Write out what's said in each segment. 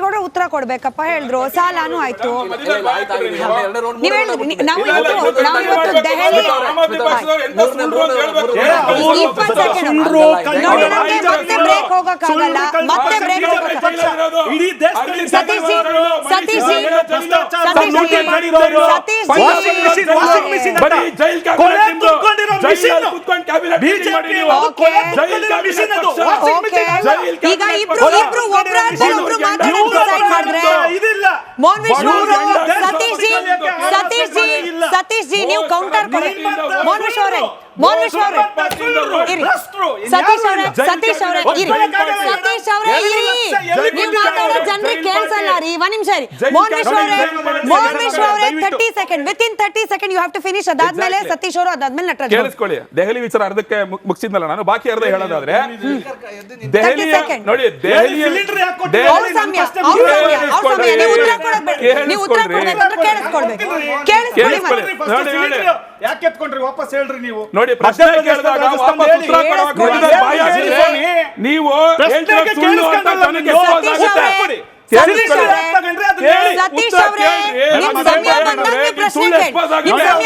ಗೌಡ್ರೆ ಉತ್ತರ ಕೊಡ್ಬೇಕಪ್ಪ ಹೇಳಿದ್ರು ಸಾಲಾನು ಆಯ್ತು ನೀವು. ನೀವ್ ಇವತ್ತು ನಾವು ದೆಹಲಿ ಇಪ್ಪತ್ತು ಸೆಕೆಂಡ್. ನೋಡಿ, ನಮ್ಗೆ ಮತ್ತೆ ಹೋಗಕ್ಕಾಗಲ್ಲ. ಬ್ರೇಕ್. ಸತೀಶ್ ಈಗ ಇಬ್ರು ಒಬ್ರು ಮಾಡಿದ್ರೆ ಇದಿಲ್ಲ. ಮೋಹನ್ ಸತೀಶ್ ಜಿ ಸತೀಶ್ ಜಿ ಸತೀಶ್ ಜಿ ನೀವು ಕೌಂಟರ್ ಕೊಡಿ. ಮೋಹನ್ ಅವರೇ ಮೋಹನ್ ಅವರೇ ಇರಿ. ಸತೀಶ್ ಅವರೇ ಸತೀಶ್ ಅವರೇ ಇರಿ. ಸತೀಶ್ ಅವರೇ ಇರಿ. ನೀವು ಮಾತಾಡೋ ಜನರಿಗೆ ಕೇಳಿಸಲ್ಲ ರೀ. ಒಂದ್ ನಿಮಿಷ ಜೈಲ್ ಮೋಹನ್ ವಿಶ್ವ ಅವರೇ ಮೋಹನ್ ವಿಶ್ವ ಅವರೇ thirty second within thirty second you have to finish ಅದಾದ್ಮೇಲೆ. ಸತೀಶ್ ಅವರು ಅದಾದ್ಮೇಲೆ ನಟರಾಜ್ ಗೌಡ್ರು. ಕೇಳಿಸ್ಕೊಳ್ಳಿ ದೆಹಲಿ ವಿಚಾರ ಅರ್ಧಕ್ಕೆ ಮುಗ್- ಮುಗಿಸಿದ್ನಲ್ಲ ನಾನು ಬಾಕಿ ಅರ್ಧ ಹೇಳೋದಾದ್ರೆ ದೆಹಲಿಯ ನೋಡಿ ದೆಹಲಿಯ? ದೆಹಲಿ- ನೋಡಿ, ನೋಡಿ. cylinder ಯಾಕೆ ಎತ್ಕೊಂಡ್ರಿ ವಾಪಸ್ ಹೇಳ್ರಿ ನೀವು ನೋಡಿ ಪ್ರಶ್ನೆ ಕೇಳಿದಾಗ ನೀವು ಸುಳ್ಳು ಅಂತ ನನಗೆ ಆಗುತ್ತೆ. ಸತೀಶ್ ಅವರೇ. ನಿಮ್ ಸಮಯ ಬಂದಾಗ ಪ್ರಶ್ನೆ ಕೇಳಿ. ನಿಮ್ ಸಮಯ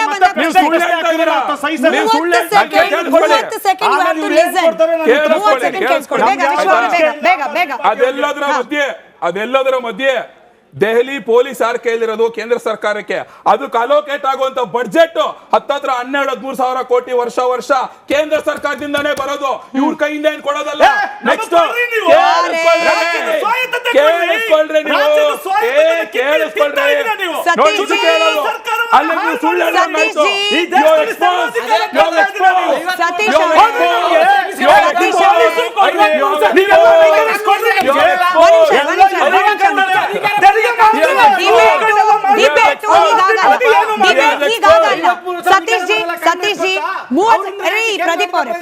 ಅದೆಲ್ಲದರ ಮಧ್ಯೆ ಅದೆಲ್ಲದರ ಮಧ್ಯೆ ದೆಹಲಿ ಪೊಲೀಸ್ ಯಾರು ಕೇಳಿರೋದು ಕೇಂದ್ರ ಸರ್ಕಾರಕ್ಕೆ. ಅದಕ್ಕೆ ಅಲೋಕೇಟ್ ಆಗುವಂತ ಬಡ್ಜೆಟ್ ಹತ್ತತ್ರ ಹನ್ನೆರಡು ಹದಿಮೂರು ಸಾವಿರ ಕೋಟಿ ವರ್ಷ ವರ್ಷ ಕೇಂದ್ರ ಸರ್ಕಾರದಿಂದಾನೇ ಬರೋದು. ಇವ್ರ ಕೈಯಿಂದ ಏನ್ ಕೊಡೋದಲ್ಲ? ನೆಕ್ಸ್ಟ್. ಕೇಳಿಸ್ಕೊಳ್ರಿ. ನೀವು ರಾಜ್ಯದ ಸ್ವಾಯತ್ತತೆ ಏ ಕಿತ್ತಿ ಕೇಳಿಸ್ಕೊಳ್ರಿ ತಿಂತಾ ಇದ್ದೀರಾ ನೀವು. ನೋಡಿ ಸತೀಶ್ ಇದು ಜಿ, ಕೇಳೋದು ಸರ್ಕಾರವನ್ನ ಅಲ್ಲಿ ನೀವು ಹಾಳು ಸುಳ್ಳು ಮಾಡಿ ಹೇಳೋದಾಯ್ತು. ಸತೀಶ್ ಜಿ, ಈ You ದೇಶದಲ್ಲಿ expose. ಸರ್ವಾಧಿಕಾರ You ಮಾಡ್ತಾ ಇದ್ದೀರಾ ನೀವು. expose. ಸತೀಶ್ You ಅವರೇ. expose. You Satish expose. ಅವರೇ. You expose. ನೀವೆಲ್ಲ ಅಧಿಕಾರಿಸ್ಕೊಂಡ್ರಿ You ನಿಮ್ಗೆ. expose. ಒಂದ್ ನಿಮಿಷ, ಒಂದ್ ನಿಮಿಷ. ಅಧಿಕಾರ ತೆರಿಗೆ ಮಾಡ್ತಿಲ್ಲ. ಡಿಬೇಟ್ ಡಿಬೇಟ್ ಈಗಾಗಲ್ಲ ಅದೇನು ಮಾಡಿ? ಡಿಬೇಟ್ ಈಗಾಗಲ್ಲ ಸತೀಶ್ ಜಿ ಸತೀಶ್ ಜಿ ಮೂವತ್ತು ರೀ ಪ್ರದೀಪ್ ಅವರೇ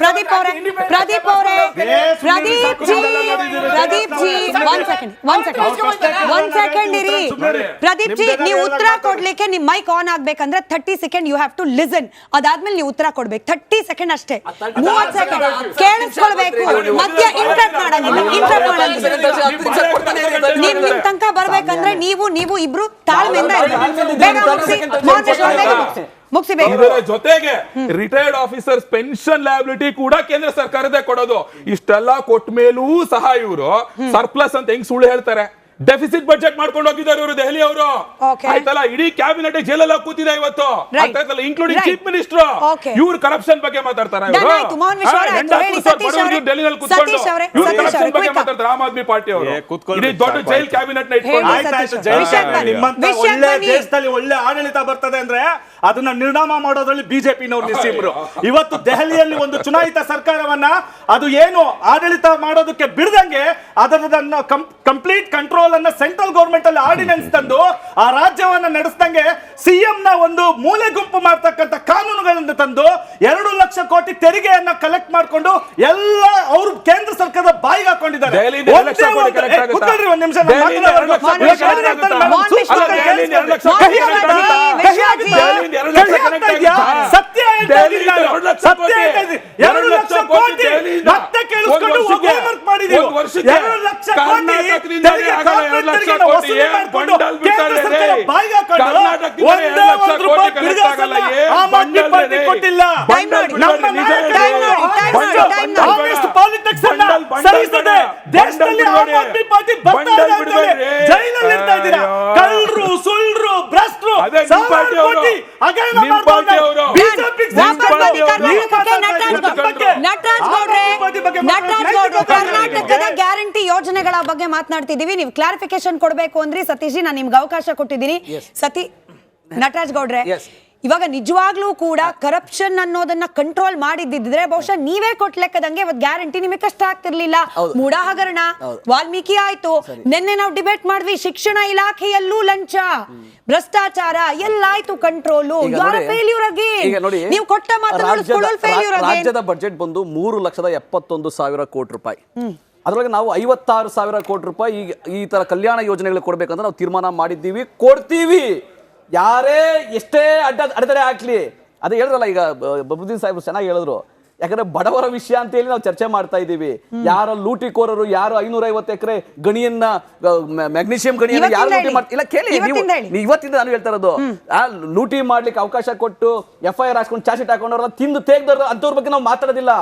ಪ್ರದೀಪ್ ಅವರೇ Pradeep ji Pradeep ji one second one second one second ಇರಿ. ಪ್ರದೀಪ್ ಜಿ ನೀವು ಉತ್ತರ ಕೊಡ್ಲಿಕ್ಕೆ ನಿಮ್ ಮೈಕ್ ಆನ್ ಆಗ್ಬೇಕಂದ್ರೆ thirty second you have to listen ಅದಾದ್ಮೇಲೆ ನೀವು ಉತ್ತರ ಕೊಡ್ಬೇಕು. ಥರ್ಟಿ ಸೆಕೆಂಡ್ ಅಷ್ಟೇ. ಮೂವತ್ತು ಸೆಕೆಂಡ್ ಕೇಳಿಸ್ಕೊಳ್ಬೇಕು. ಮಧ್ಯ ಇಂಟ್ರಪ್ಟ್ ಮಾಡಂಗಿಲ್ಲ ಇಂಟ್ರಪ್ಟ್ ಮಾಡಂಗಿಲ್ಲ ನೀವ್ ನಿಮ್ ತನಕ ಬರ್ಬೇಕಂದ್ರೆ ನೀವು ನೀವು ಇಬ್ರು ತಾಳ್ಮೆಯಿಂದ ಇರ್ಬೇಕು. ಬೇಗ ಮುಗ್ಸಿ. ಇದರ ಜೊತೆಗೆ ರಿಟೈರ್ಡ್ ಆಫೀಸರ್ಸ್ ಪೆನ್ಷನ್ ಲಯಬಿಲಿಟಿ ಕೂಡ ಕೇಂದ್ರ ಸರ್ಕಾರದೇ ಕೊಡೋದು. ಇಷ್ಟೆಲ್ಲ ಕೊಟ್ಟ ಮೇಲೂ ಸಹ ಇವರು ಸರ್ಪ್ಲಸ್ ಅಂತ ಹೆಂಗ್ ಸುಳ್ಳು ಹೇಳ್ತಾರೆ. ಡೆಫಿಸಿಟ್ ಬಜೆಟ್ ಮಾಡ್ಕೊಂಡು ಹೋಗಿದ್ದಾರೆ ಇವರು ದೆಹಲಿ ಅವರು. ಆಯ್ತಲ್ಲ ಇಡೀ ಕ್ಯಾಬಿನೆಟ್ ಜೈಲಲ್ಲಿ ಕೂತಿದೆ ಇವತ್ತು. ಇನ್ಕ್ಲೂಡಿಂಗ್. Chief minister. ಇವ್ರು ಕರಪ್ಷನ್ ಬಗ್ಗೆ ಮಾತಾಡ್ತಾರೆ ಆಮ್ ಆದ್ಮಿ ಪಾರ್ಟಿ ಅವರು. ದೊಡ್ಡ ಜೈಲ್. ಕ್ಯಾಬಿನೆಟ್ನ. ಇಟ್ಕೊಂಡು ಒಳ್ಳೆ ಆಡಳಿತ ಬರ್ತದೆ ಅಂದ್ರೆ ಅದನ್ನ ನಿರ್ಣಾಮ ಮಾಡೋದ್ರಲ್ಲಿ ಬಿಜೆಪಿನವ್ರು ನಿಸ್ಸೀಮರು ಇವತ್ತು ದೆಹಲಿಯಲ್ಲಿ ಒಂದು ಚುನಾಯಿತ ಸರ್ಕಾರವನ್ನ ಅದು ಏನು ಆಡಳಿತ ಮಾಡೋದಕ್ಕೆ ಬಿಡದಂಗೆ ಅದನ್ನ ಕಂಪ್ಲೀಟ್ ಕಂಟ್ರೋಲ್ ಅನ್ನ ಸೆಂಟ್ರಲ್ ಗೌರ್ಮೆಂಟ್ ಅಲ್ಲಿ ಆರ್ಡಿನೆನ್ಸ್ ತಂದು ಆ ರಾಜ್ಯವನ್ನ ನಡೆಸ್ದಂಗೆ ಸಿಎಂ ನ ಒಂದು ಮೂಲೆ ಗುಂಪು ಮಾಡ್ತಕ್ಕಂಥ ಕಾನೂನುಗಳನ್ನು ತಂದು ಎರಡು ಲಕ್ಷ ಕೋಟಿ ತೆರಿಗೆಯನ್ನ ಕಲೆಕ್ಟ್ ಮಾಡ್ಕೊಂಡು ಎಲ್ಲ ಅವರು ಕೇಂದ್ರ ಸರ್ಕಾರದ ಬಾಯಿಗೆ ಹಾಕೊಂಡಿದ್ದಾರೆ? ಒಂದ್ ನಿಮಿಷ ಸತ್ಯ ಹೇಳ್ತಾ ಇದ್ದೀನಿ ನಾನು. ಎರಡು ಲಕ್ಷ ಸತ್ಯ ಕೋಟಿ. ಹೇಳ್ತಾ ಇದ್ದೀನಿ. ಎರಡು ಲಕ್ಷ ಕೋಟಿ ದೆಹಲಿಯಿಂದ. ಮತ್ತೆ ಕೇಳಿಸ್ಕೊಂಡು ಒಂದು ಮಾಡಿದೀವಿ ಒಂದು ವರ್ಷಕ್ಕೆ. ಎರಡು ಲಕ್ಷ ಕೋಟಿ ಕರ್ನಾಟಕದಿಂದ ತೆರಿಗೆ ಆಗಲ್ಲ ಎರಡು ಲಕ್ಷ ತೆರಿಗೆನ ಕೋಟಿ. ವಸೂಲಿ ಏನ್ ಮಾಡ್ಕೊಂಡು ಬಂಡಲ್ ಕೇಂದ್ರ ಬಿಡ್ತಾರೆ ಸರ್ಕಾರ ರೇ? ಬಾಯಿಗೆ ಹಾಕೊಂಡು ಕರ್ನಾಟಕದಿಂದ ಒಂದೇ ಎರಡು ಲಕ್ಷ ಒಂದು ಕೋಟಿ. ಆಗಲ್ಲ. ಏನ್ ಆಮ್ ಆದ್ಮಿ ಬಂಡಲ್ ಪಾರ್ಟಿ ರೇ? ಕೊಟ್ಟಿಲ್ಲ. ನಮ್ಮ ನಿಜ ನಾಯಕರು ಬಂಡಲ್ ಅನ್ನ ಬಂಡಲ್ ದೇಶದಲ್ಲಿ ಬಂಡಲ್ ಆಮ್ ಆದ್ಮಿ ಪಾರ್ಟಿ ಬರ್ತಾ ಬಂಡಲ್ ಇದೆ ಅಂತೇಳಿ ಬಿಡ್ಬೇಡ್ರಿ. ಜೈಲಲ್ಲಿ ಇರ್ತಾ ಇದ್ದೀರಾ ಅಯ್ಯೋ. ಕಳ್ಳರು ಸುಳ್ಳರು ಭ್ರಷ್ಟರು ಅದೇ ನಿಮ್ ಸಾವಿರಾರು ಪಾರ್ಟಿ ಅವರು. ಕೋಟಿ ಕರ್ನಾಟಕದ ಗ್ಯಾರಂಟಿ ಯೋಜನೆಗಳ ಬಗ್ಗೆ ಮಾತನಾಡ್ತಿದೀವಿ ನೀವು ಕ್ಲಾರಿಫಿಕೇಶನ್ ಕೊಡ್ಬೇಕು ಅಂದ್ರೆ. ಸತೀಶ್ ಜಿ ನಾನು ನಿಮ್ಗೆ ಅವಕಾಶ ಕೊಟ್ಟಿದ್ದೀನಿ. ಸತಿ ನಟರಾಜ್ ಗೌಡ್ರೆ. ಇವಾಗ ನಿಜವಾಗ್ಲೂ ಕೂಡ ಕರಪ್ಷನ್ ಅನ್ನೋದನ್ನ ಕಂಟ್ರೋಲ್ ಮಾಡಿದ್ದಿದ್ರೆ ಬಹುಶಃ ನೀವೇ ಕೊಟ್ಲೆಕ್ಕದಂಗೆ ಇವತ್ತು ಗ್ಯಾರಂಟಿ ನಿಮಗೆ ಕಷ್ಟ ಆಗ್ತಿರ್ಲಿಲ್ಲ. ಹೌದು. ಮೂಡ ಹಗರಣ ವಾಲ್ಮೀಕಿ ಆಯ್ತು. ನಿನ್ನೆ ನಾವು ಡಿಬೇಟ್ ಮಾಡ್ವಿ ಶಿಕ್ಷಣ ಇಲಾಖೆಯಲ್ಲೂ ಲಂಚ. ಭ್ರಷ್ಟಾಚಾರ ಎಲ್ಲಾಯ್ತು ಕಂಟ್ರೋಲು ಕಂಟ್ರೋಲ್ ಫೇಲ್ಯೂರ್ ಅಗೇನ್ ನೋಡಿ ನೀವು ಕೊಟ್ಟ ಫೇಲ್ಯೂರ್ ರಾಜ್ಯದ ಬಜೆಟ್ ಬಂದು ಮೂರು ಲಕ್ಷದ ಎಪ್ಪತ್ತೊಂದು ಸಾವಿರ ಕೋಟಿ ರೂಪಾಯಿ. ಅದರೊಳಗೆ ನಾವು ಐವತ್ತಾರು ಸಾವಿರ ಕೋಟಿ ರೂಪಾಯಿ ಈಗ ಈ ತರ ಕಲ್ಯಾಣ ಯೋಜನೆಗಳು ಕೊಡ್ಬೇಕಂತ ನಾವು ತೀರ್ಮಾನ ಮಾಡಿದ್ದೀವಿ. ಕೊಡ್ತೀವಿ. ಯಾರೇ ಎಷ್ಟೇ ಅಡ್ಡ ಅಡೆತಡೆ ಹಾಕ್ಲಿ ಅದೇ ಹೇಳಿದ್ರಲ್ಲ ಈಗ ಬಬ್ರುದ್ದೀನ್ ಸಾಹೇಬ್ರು ಚೆನ್ನಾಗಿ ಹೇಳಿದ್ರು. ಯಾಕಂದ್ರೆ ಬಡವರ ವಿಷಯ ಅಂತ ಹೇಳಿ ನಾವು ಚರ್ಚೆ ಮಾಡ್ತಾ ಇದ್ದೀವಿ. ಲೂಟಿ ಲೂಟಿಕೋರರು ಯಾರು ಐನೂರ ಐವತ್ತು ಎಕರೆ ಗಣಿಯನ್ನ ಮ್ಯಾಗ್ನೀಷಿಯಂ ಗಣಿಯನ್ನ ಯಾರು ಲೂಟಿ ಮಾಡ್ತಾರೆ ಮಾಡ್ತಾ ಇಲ್ಲ ಕೇಳಿ ನೀವು ಇವತ್ತಿಂದ ನಾನು ಹೇಳ್ತಾ ಇರೋದು ಆ ಲೂಟಿ ಮಾಡ್ಲಿಕ್ಕೆ ಅವಕಾಶ ಕೊಟ್ಟು ಎಫ್ ಐ ಆರ್ ಹಾಕೊಂಡು ಚಾರ್ಜ್ ಹಾಕೊಂಡವ್ರ ತಿಂದು ತೇಗ್ದವ್ರ ಅಂತವ್ರ ಬಗ್ಗೆ ನಾವು ಮಾತಾಡೋದಿಲ್ಲ.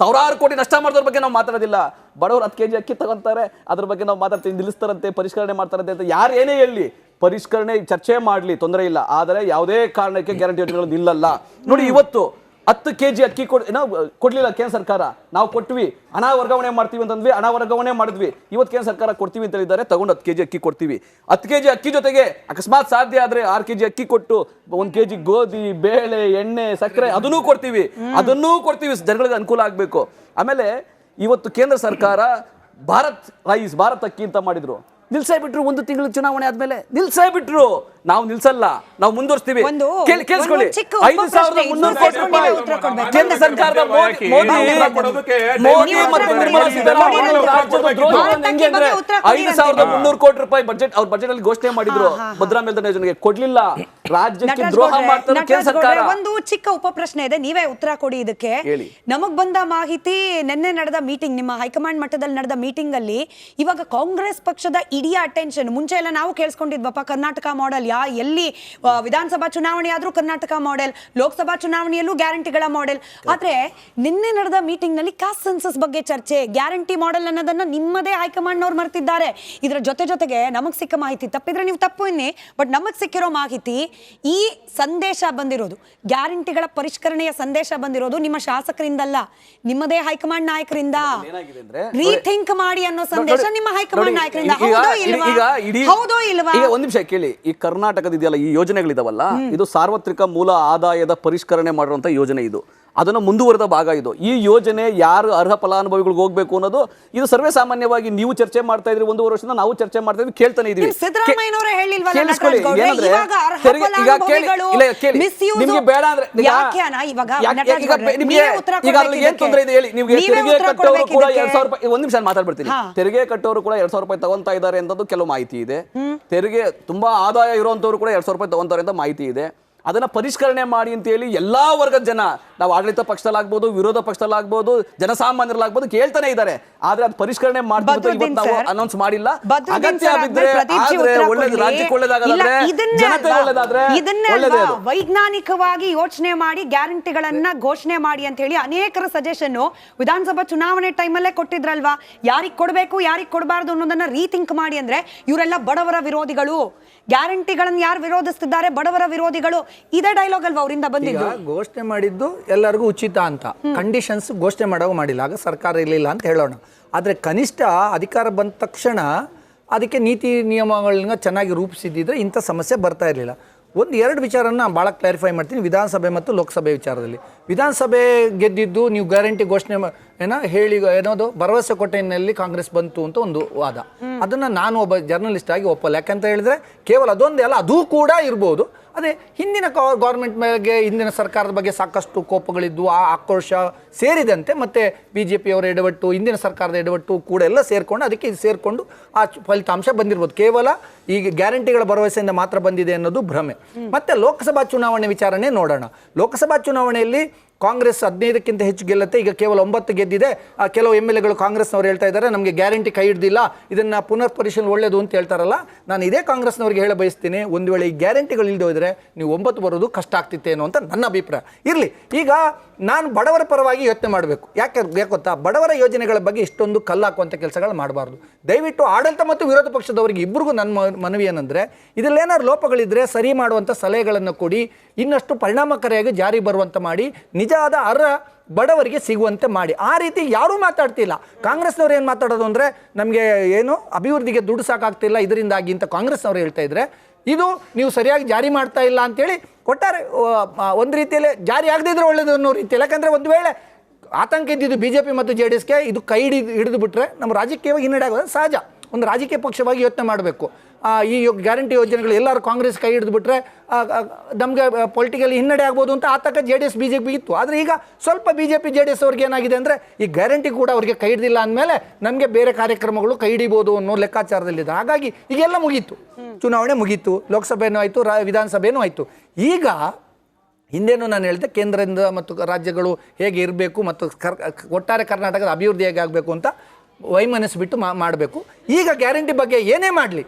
ಸಾವಿರಾರು ಕೋಟಿ ನಷ್ಟ ಮಾಡೋದ್ರ ಬಗ್ಗೆ ನಾವು ಮಾತಾಡೋದಿಲ್ಲ. ಬಡವರು ಹತ್ತು ಕೆಜಿ ಅಕ್ಕಿ ತಗೊಂತಾರೆ, ಅದ್ರ ಬಗ್ಗೆ ನಾವು ಮಾತಾಡ್ತೀವಿ, ನಿಲ್ಲಿಸ್ತಾರಂತೆ, ಪರಿಷ್ಕರಣೆ ಮಾಡ್ತಾರಂತೆ ಅಂತ ಯಾರು ಏನೇ ಹೇಳಿ, ಪರಿಷ್ಕರಣೆ ಚರ್ಚೆ ಮಾಡಲಿ, ತೊಂದರೆ ಇಲ್ಲ. ಆದರೆ ಯಾವುದೇ ಕಾರಣಕ್ಕೆ ಗ್ಯಾರಂಟಿ ಯೋಜನೆಗಳು ನಿಲ್ಲಲ್ಲ. ನೋಡಿ, ಇವತ್ತು ಹತ್ತು ಕೆ ಜಿ ಅಕ್ಕಿ ಕೊಡ್ ಏನೋ ಕೊಡ್ಲಿಲ್ಲ ಕೇಂದ್ರ ಸರ್ಕಾರ. ನಾವು ಕೊಟ್ವಿ. ಹಣ ವರ್ಗಾವಣೆ ಮಾಡ್ತೀವಿ ಅಂತಂದ್ವಿ ಹಣ ವರ್ಗಾವಣೆ ಮಾಡಿದ್ವಿ. ಇವತ್ತು ಕೇಂದ್ರ ಸರ್ಕಾರ ಕೊಡ್ತೀವಿ ಅಂತ ಹೇಳಿದ್ದಾರೆ. ತಗೊಂಡು ಹತ್ತು ಕೆ ಜಿ ಅಕ್ಕಿ ಕೊಡ್ತೀವಿ. ಹತ್ತು ಕೆ ಜಿ ಅಕ್ಕಿ ಜೊತೆಗೆ ಅಕಸ್ಮಾತ್ ಸಾಧ್ಯ ಆದರೆ ಆರು ಕೆ ಜಿ ಅಕ್ಕಿ ಕೊಟ್ಟು ಒಂದು ಕೆ ಜಿ ಗೋಧಿ ಬೇಳೆ ಎಣ್ಣೆ ಸಕ್ಕರೆ ಅದನ್ನೂ ಕೊಡ್ತೀವಿ. ಅದನ್ನೂ ಕೊಡ್ತೀವಿ. ಜನಗಳಿಗೆ ಅನುಕೂಲ ಆಗಬೇಕು. ಆಮೇಲೆ ಇವತ್ತು ಕೇಂದ್ರ ಸರ್ಕಾರ ಭಾರತ್ ರೈಸ್ ಭಾರತ್ ಅಕ್ಕಿ ಅಂತ ಮಾಡಿದ್ರು. ನಿಲ್ಸೇ ಬಿಟ್ರು ಒಂದು ತಿಂಗಳು ಚುನಾವಣೆ ಆದ್ಮೇಲೆ. ನಿಲ್ಸೇ ಬಿಟ್ರು ನಾವು ನಿಲ್ಸಲ್ಲ. ನಾವು ಮುಂದುವರಿಸ್ತೀವಿ. ಒಂದು- ಕೇಳಿ ಕೇಳಿಸ್ಕೊಳ್ಳಿ. ಒಂದು ಚಿಕ್ಕ ಐದು ಸಾವಿರದ ಪ್ರಶ್ನೆ, ಮುನ್ನೂರು ಕೋಟಿ ರೂಪಾಯಿ ಉತ್ತರ ಕೊಡ್ಬೇಕು. ಕೇಂದ್ರ ಸರ್ಕಾರದ ಮೋದಿ ಮೋದಿ ನಾವು ಉತ್ತರ ಕೊಡೋದಕ್ಕೆ ಮೋದಿ ನೀವು ಮತ್ತು ಉತ್ತರ ನಿರ್ಮಲಾ ಕೊಡಿ. ಸೀತಾರಾಮನ್ ನೀವು ರಾಜ್ಯದ ಕೊಡ್ಬೇಕು. ದ್ರೋಹ ಭಾರತ ಹೆಂಗೆ ಅಂದ್ರೆ ಬಗ್ಗೆ ಉತ್ತರ ಕೊಡಿ ಐದು ಸಾವಿರದ ಮುನ್ನೂರು ಕೋಟಿ ರೂಪಾಯಿ ಬಜೆಟ್ ಅವ್ರ ಬಜೆಟ್ ಅಲ್ಲಿ ಘೋಷಣೆ ಮಾಡಿದ್ರು. ಭದ್ರಾ ಮೇಲ್ದಂಡ ಯೋಜನೆಗೆ ಕೊಡ್ಲಿಲ್ಲ. ರಾಜ್ಯಕ್ಕೆ ದ್ರೋಹ ಮಾಡ್ತಾರೆ ಕೇಂದ್ರ ಸರ್ಕಾರ. ಒಂದು ಚಿಕ್ಕ ಉಪ ಪ್ರಶ್ನೆ ಇದೆ. ನೀವೇ ಉತ್ತರ ಕೊಡಿ ಇದಕ್ಕೆ. ನಮಗ್ ಬಂದ ಮಾಹಿತಿ ನಿನ್ನೆ ನಡೆದ ಮೀಟಿಂಗ್ ನಿಮ್ಮ ಹೈಕಮಾಂಡ್ ಮಟ್ಟದಲ್ಲಿ ನಡೆದ ಮೀಟಿಂಗ್ ಅಲ್ಲಿ ಇವಾಗ ಕಾಂಗ್ರೆಸ್ ಪಕ್ಷದ ಇಡೀ ಅಟೆನ್ಷನ್ ಮುಂಚೆ ಎಲ್ಲ ನಾವು ಕೇಳಿಸ್ಕೊಂಡಿದ್ವಪ್ಪ ಕರ್ನಾಟಕ ಮಾಡೆಲ್ ಯಾ ಎಲ್ಲಿ ವಿಧಾನಸಭಾ ಚುನಾವಣೆ ಆದ್ರೂ ಕರ್ನಾಟಕ ಮಾಡೆಲ್ ಲೋಕಸಭಾ ಚುನಾವಣೆಯಲ್ಲೂ ಗ್ಯಾರಂಟಿಗಳ ಮಾಡೆಲ್ ಆದ್ರೆ ನಿನ್ನೆ ನಡೆದ ಮೀಟಿಂಗ್ನಲ್ಲಿ ಕಾಸ್ಟ್ ಸೆನ್ಸಸ್ ಬಗ್ಗೆ ಚರ್ಚೆ ಗ್ಯಾರಂಟಿ ಮಾಡೆಲ್ ಅನ್ನೋದನ್ನ ನಿಮ್ಮದೇ ಹೈಕಮಾಂಡ್ ನವ್ರು ಮರ್ತಿದ್ದಾರೆ. ಇದರ ಜೊತೆ ಜೊತೆಗೆ ನಮಗ್ ಸಿಕ್ಕ ಮಾಹಿತಿ ತಪ್ಪಿದ್ರೆ ನೀವು ತಪ್ಪು ಇನ್ನಿ ಬಟ್ ನಮಗ್ ಸಿಕ್ಕಿರೋ ಮಾಹಿತಿ ಈ ಸಂದೇಶ ಬಂದಿರೋದು ಗ್ಯಾರಂಟಿಗಳ ಪರಿಷ್ಕರಣೆಯ ಸಂದೇಶ ಬಂದಿರೋದು ನಿಮ್ಮ ಶಾಸಕರಿಂದಲ್ಲ ನಿಮ್ಮದೇ ಹೈಕಮಾಂಡ್ ನಾಯಕರಿಂದ. ರೀಥಿಂಕ್ ಮಾಡಿ ಅನ್ನೋ ಸಂದೇಶ ನಿಮ್ಮ ಹೈಕಮಾಂಡ್ ನಾಯಕರಿಂದ. ಹೌದೋ ಇಲ್ವಾ? ಒಂದ್ ನಿಮಿಷ ಕೇಳಿ ಈ ಕರ್ನಾಟಕದ ಇದೆಯಲ್ಲ ಈ ಯೋಜನೆಗಳಿದಾವಲ್ಲ ಇದು ಸಾರ್ವತ್ರಿಕ ಮೂಲ ಆದಾಯದ ಪರಿಷ್ಕರಣೆ ಮಾಡಿರುವಂತ ಯೋಜನೆ ಇದು. ಅದನ್ನು ಮುಂದುವರೆದ ಭಾಗ ಇದು. ಈ ಯೋಜನೆ ಯಾರು ಅರ್ಹ ಫಲಾನುಭವಿಗಳಿಗೆ ಹೋಗ್ಬೇಕು ಅನ್ನೋದು ಇದು ಸರ್ವೇ ಸಾಮಾನ್ಯವಾಗಿ ನೀವು ಚರ್ಚೆ ಮಾಡ್ತಾ ಇದ್ರಿ ಒಂದು ವರ್ಷದಿಂದ ನಾವು ಚರ್ಚೆ ಮಾಡ್ತಾ ಇದ್ವಿ ಕೇಳ್ತಾನೆ ಇದೀವಿ. ಕೇಳಿಸ್ಕೊಳ್ಳಿ, ಏನಂದ್ರೆ ಈಗ ಕೇಳಿ- ಇಲ್ಲ, ಕೇಳಿ. ನಿಮ್ಗೆ ಬೇಡ ಅಂದ್ರೆ ಈಗ- ನೀವೇ ಏನ್ ತೊಂದ್ರೆ ಇದೆ ಹೇಳಿ. ನಿಮ್ಗೆ ತೆರಿಗೆ ಕಟ್ಟೋರು ಕೂಡ. ಎರಡ್ ಸಾವಿರ ರೂಪಾಯಿ ಒಂದ್ ನಿಮಿಷ ಮಾತಾಡ್ಬಿಡ್ತೀನಿ. ತೆರಿಗೆ ಕಟ್ಟೋರು ಕೂಡ ಎರಡ್ ಸಾವಿರ ರೂಪಾಯಿ ತಗೊಂತಾ ಇದ್ದಾರೆ ಅಂತದ್ದು ಕೆಲವು ಮಾಹಿತಿ ಇದೆ. ತೆರಿಗೆ ತುಂಬಾ ಆದಾಯ ಇರುವಂತವ್ರು ಕೂಡ ಎರಡ್ ಸಾವಿರ ರೂಪಾಯಿ ತಗೊಂತಾರೆ ಅಂತ ಮಾಹಿತಿ ಇದೆ. ಅದನ್ನ ಪರಿಷ್ಕರಣೆ ಮಾಡಿ ಅಂತ ಹೇಳಿ ಎಲ್ಲಾ ವರ್ಗದ ಜನ ನಾವು ಆಡಳಿತ ಪಕ್ಷದಲ್ಲಾಗ್ಬೋದು ವಿರೋಧ ಪಕ್ಷದಲ್ಲಾಗ್ಬೋದು ಜನಸಾಮಾನ್ಯರಲ್ಲಾಗ್ಬೋದು ಕೇಳ್ತಾನೆ ಇದ್ದಾರೆ. ಆದ್ರೆ ಅದು ಪರಿಷ್ಕರಣೆ ಮಾಡಬೇಕು ನಾವು ಅನೌನ್ಸ್ ಮಾಡಿಲ್ಲ. ಅಗತ್ಯ ಉತ್ತರ ಒಳ್ಳೇದು ರಾಜ್ಯಕ್ಕೆ ಒಳ್ಳೇದಾಗದ್ರೆ ಜನತೆ? ಒಳ್ಳೇದಾದ್ರೆ ವೈಜ್ಞಾನಿಕವಾಗಿ ಯೋಚನೆ ಮಾಡಿ ಗ್ಯಾರಂಟಿಗಳನ್ನ ಘೋಷಣೆ ಮಾಡಿ ಅಂತ ಹೇಳಿ ಅನೇಕರ ಸಜೆಷನ್ ವಿಧಾನಸಭಾ ಚುನಾವಣೆ ಟೈಮಲ್ಲೇ ಕೊಟ್ಟಿದ್ರಲ್ವಾ? ಯಾರಿಗ್ ಕೊಡ್ಬೇಕು ಯಾರಿಗ್ ಕೊಡಬಾರ್ದು ಅನ್ನೋದನ್ನ ರೀಥಿಂಕ್ ಮಾಡಿ ಅಂದ್ರೆ ಇವರೆಲ್ಲ ಬಡವರ ವಿರೋಧಿಗಳು. ಗ್ಯಾರಂಟಿಗಳನ್ನ ಯಾರು ವಿರೋಧಿಸ್ತಿದ್ದಾರೆ? ಬಡವರ ವಿರೋಧಿಗಳು. ಇದೇ ಡೈಲಾಗ್ ಅಲ್ವಾ ಅವರಿಂದ ಬಂದಿದ್ದು? ಘೋಷಣೆ ಮಾಡಿದ್ದು ಎಲ್ಲರಿಗೂ ಉಚಿತ ಅಂತ. ಕಂಡೀಷನ್ಸ್ ಘೋಷಣೆ ಮಾಡೋ ಮಾಡಿಲ್ಲ. ಆಗ ಸರ್ಕಾರ ಇರಲಿಲ್ಲ ಅಂತ ಹೇಳೋಣ. ಆದರೆ ಕನಿಷ್ಠ ಅಧಿಕಾರ ಬಂದ ತಕ್ಷಣ ಅದಕ್ಕೆ ನೀತಿ ನಿಯಮಗಳನ್ನ ಚೆನ್ನಾಗಿ ರೂಪಿಸಿದ್ದಿದ್ರೆ ಇಂಥ ಸಮಸ್ಯೆ ಬರ್ತಾ ಇರಲಿಲ್ಲ. ಒಂದು ಎರಡು ವಿಚಾರನ ಭಾಳ ಕ್ಲಾರಿಫೈ ಮಾಡ್ತೀನಿ. ವಿಧಾನಸಭೆ ಮತ್ತು ಲೋಕಸಭೆ ವಿಚಾರದಲ್ಲಿ. ವಿಧಾನಸಭೆ ಗೆದ್ದಿದ್ದು ನೀವು ಗ್ಯಾರಂಟಿ ಘೋಷಣೆ ಏನೋ ಹೇಳಿ ಏನೋದು ಭರವಸೆ ಕೊಟ್ಟೆನಲ್ಲಿ ಕಾಂಗ್ರೆಸ್ ಬಂತು ಅಂತ ಒಂದು ವಾದ. ಅದನ್ನು ನಾನು ಒಬ್ಬ ಜರ್ನಲಿಸ್ಟ್ ಆಗಿ ಒಪ್ಪಲ್ಲ. ಯಾಕಂತ ಹೇಳಿದ್ರೆ ಕೇವಲ ಅದೊಂದೇ ಅಲ್ಲ ಅದು ಕೂಡ ಇರ್ಬೋದು. ಅದೇ ಹಿಂದಿನ ಗೌರ್ಮೆಂಟ್ ಮೇಲೆ ಹಿಂದಿನ ಸರ್ಕಾರದ ಬಗ್ಗೆ ಸಾಕಷ್ಟು ಕೋಪಗಳಿದ್ದು ಆ ಆಕ್ರೋಶ ಸೇರಿದಂತೆ ಮತ್ತೆ ಬಿ ಜೆ ಪಿಯವರ ಎಡವಟ್ಟು ಹಿಂದಿನ ಸರ್ಕಾರದ ಎಡವಟ್ಟು ಕೂಡ ಎಲ್ಲ ಸೇರಿಕೊಂಡು ಅದಕ್ಕೆ ಇದು ಸೇರಿಕೊಂಡು ಆ ಫಲಿತಾಂಶ ಬಂದಿರ್ಬೋದು. ಕೇವಲ ಈಗ ಗ್ಯಾರಂಟಿಗಳ ಭರವಸೆಯಿಂದ ಮಾತ್ರ ಬಂದಿದೆ ಅನ್ನೋದು ಭ್ರಮೆ. ಮತ್ತೆ ಲೋಕಸಭಾ ಚುನಾವಣೆ ವಿಚಾರಣೆ ನೋಡೋಣ. ಲೋಕಸಭಾ ಚುನಾವಣೆಯಲ್ಲಿ ಕಾಂಗ್ರೆಸ್ ಹದಿನೈದಕ್ಕಿಂತ ಹೆಚ್ಚು ಗೆಲ್ಲತ್ತೆ. ಈಗ ಕೇವಲ ಒಂಬತ್ತು ಗೆದ್ದಿದೆ. ಆ ಕೆಲವು ಎಂ ಎಲ್ ಎಗಳು ಕಾಂಗ್ರೆಸ್ನವರು ಹೇಳ್ತಾ ಇದ್ದಾರೆ. ನಮಗೆ ಗ್ಯಾರಂಟಿ ಕೈ ಹಿಡ್ದಿಲ್ಲ. ಇದನ್ನ ಪುನರ್ ಪರಿಶೀಲನೆ ಒಳ್ಳೆಯದು ಅಂತ ಹೇಳ್ತಾರಲ್ಲ. ನಾನು ಇದೇ ಕಾಂಗ್ರೆಸ್ನವ್ರಿಗೆ ಹೇಳ ಬಯಸ್ತೀನಿ, ಒಂದು ವೇಳೆ ಈ ಗ್ಯಾರಂಟಿಗಳು ಇಲ್ಲದೆ ಹೋದರೆ ನೀವು ಒಂಬತ್ತು ಬರೋದು ಕಷ್ಟ ಆಗ್ತಿತ್ತೇನೋ ಅಂತ ನನ್ನ ಅಭಿಪ್ರಾಯ. ಇರಲಿ, ಈಗ ನಾನು ಬಡವರ ಪರವಾಗಿ ಯೋಚನೆ ಮಾಡಬೇಕು. ಯಾಕೆ ಯಾಕೆ ಗೊತ್ತಾ? ಬಡವರ ಯೋಜನೆಗಳ ಬಗ್ಗೆ ಇಷ್ಟೊಂದು ಕಲ್ಲಾಕುವಂಥ ಕೆಲಸಗಳು ಮಾಡಬಾರ್ದು. ದಯವಿಟ್ಟು ಆಡಳಿತ ಮತ್ತು ವಿರೋಧ ಪಕ್ಷದವರಿಗೆ ಇಬ್ಬರಿಗೂ ನನ್ನ ಮನವಿ ಏನಂದರೆ, ಇದರಲ್ಲೇನಾದ್ರು ಲೋಪಗಳಿದ್ರೆ ಸರಿ ಮಾಡುವಂಥ ಸಲಹೆಗಳನ್ನು ಕೊಡಿ, ಇನ್ನಷ್ಟು ಪರಿಣಾಮಕಾರಿಯಾಗಿ ಜಾರಿ ಬರುವಂತೆ ಮಾಡಿ ನಿಜವಾದ ಅರ್ಹ ಬಡವರಿಗೆ ಸಿಗುವಂತೆ ಮಾಡಿ. ಆ ರೀತಿ ಯಾರೂ ಮಾತಾಡ್ತಿಲ್ಲ. ಕಾಂಗ್ರೆಸ್ನವ್ರು ಏನು ಮಾತಾಡೋದು ಅಂದರೆ, ನಮಗೆ ಏನು ಅಭಿವೃದ್ಧಿಗೆ ದುಡ್ಡು ಸಾಕಾಗ್ತಿಲ್ಲ, ಇದರಿಂದಾಗಿ ಅಂತ ಕಾಂಗ್ರೆಸ್ನವ್ರು ಹೇಳ್ತಾ ಇದ್ರೆ, ಇದು ನೀವು ಸರಿಯಾಗಿ ಜಾರಿ ಮಾಡ್ತಾ ಇಲ್ಲ ಅಂತೇಳಿ ಕೊಟ್ಟಾರೆ. ಒಂದು ರೀತಿಯಲ್ಲಿ ಜಾರಿ ಆಗದೇ ಇದ್ರೆ ಒಳ್ಳೇದು ಅನ್ನೋ ರೀತಿಯಲ್ಲಿ. ಯಾಕಂದರೆ ಒಂದು ವೇಳೆ ಆತಂಕ ಇದ್ದಿದ್ದು ಬಿ ಜೆ ಪಿ ಮತ್ತು ಜೆ ಡಿ ಎಸ್ಗೆ ಇದು ಕೈ ಹಿಡಿದು ಹಿಡಿದು ಬಿಟ್ಟರೆ ನಮ್ಮ ರಾಜಕೀಯವಾಗಿ ಹಿನ್ನಡೆ ಆಗೋದು ಸಹಜ. ಒಂದು ರಾಜಕೀಯ ಪಕ್ಷವಾಗಿ ಯೋಚನೆ ಮಾಡಬೇಕು. ಈ ಗ್ಯಾರಂಟಿ ಯೋಜನೆಗಳು ಎಲ್ಲರೂ ಕಾಂಗ್ರೆಸ್ ಕೈ ಹಿಡಿದು ಬಿಟ್ರೆ ನಮಗೆ ಪೊಲಿಟಿಕಲ್ ಹಿನ್ನಡೆ ಆಗ್ಬೋದು ಅಂತ ಆತಂಕ J D S B J P ಇತ್ತು. ಆದರೆ ಈಗ ಸ್ವಲ್ಪ B J P J D S ಅವ್ರಿಗೆ ಏನಾಗಿದೆ ಅಂದರೆ, ಈ ಗ್ಯಾರಂಟಿ ಕೂಡ ಅವರಿಗೆ ಕೈ ಹಿಡಿದಿಲ್ಲ ಅಂದಮೇಲೆ ನಮಗೆ ಬೇರೆ ಕಾರ್ಯಕ್ರಮಗಳು ಕೈ ಹಿಡಿಬೋದು ಅನ್ನೋ ಲೆಕ್ಕಾಚಾರದಲ್ಲಿದೆ ಹಾಗಾಗಿ ಈಗೆಲ್ಲ ಮುಗೀತು. ಚುನಾವಣೆ ಮುಗೀತು, ಲೋಕಸಭೆನೂ ಆಯಿತು, ರಾ, ವಿಧಾನಸಭೆನೂ ಆಯಿತು. ಈಗ ಹಿಂದೇನು ನಾನು ಹೇಳಿದೆ, ಕೇಂದ್ರದಿಂದ ಮತ್ತು ರಾಜ್ಯಗಳು ಹೇಗೆ ಇರಬೇಕು ಮತ್ತು ಕರ್, ಒಟ್ಟಾರೆ ಕರ್ನಾಟಕದ ಅಭಿವೃದ್ಧಿ ಹೇಗೆ ಆಗಬೇಕು ಅಂತ ವೈಮನಸ್ಸು ಬಿಟ್ಟು ಮಾಡಬೇಕು. ಈಗ ಗ್ಯಾರಂಟಿ ಬಗ್ಗೆ ಏನೇ ಮಾಡಲಿ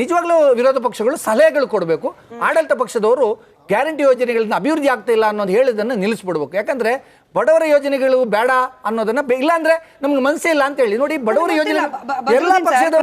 ನಿಜವಾಗ್ಲೂ ವಿರೋಧ ಪಕ್ಷಗಳು ಸಲಹೆಗಳು ಕೊಡಬೇಕು. ಆಡಳಿತ ಪಕ್ಷದವರು ಗ್ಯಾರಂಟಿ ಯೋಜನೆಗಳಿಂದ ಅಭಿವೃದ್ಧಿ ಆಗ್ತಾ ಇಲ್ಲ ಅನ್ನೋದು ಹೇಳಿದ್ದನ್ನು ನಿಲ್ಲಿಸ್ಬಿಡ್ಬೇಕು. ಯಾಕಂದ್ರೆ ಬಡವರ ಯೋಜನೆಗಳು ಬೇಡ ಅನ್ನೋದನ್ನ ಇಲ್ಲ ಅಂದ್ರೆ ನಮ್ಗೆ ಮನಸ್ಸೇ ಇಲ್ಲ ಅಂತ ಹೇಳಿ. ನೋಡಿ ಬಡವರ ಯೋಜನೆ ಎಲ್ಲ ಪಕ್ಷದ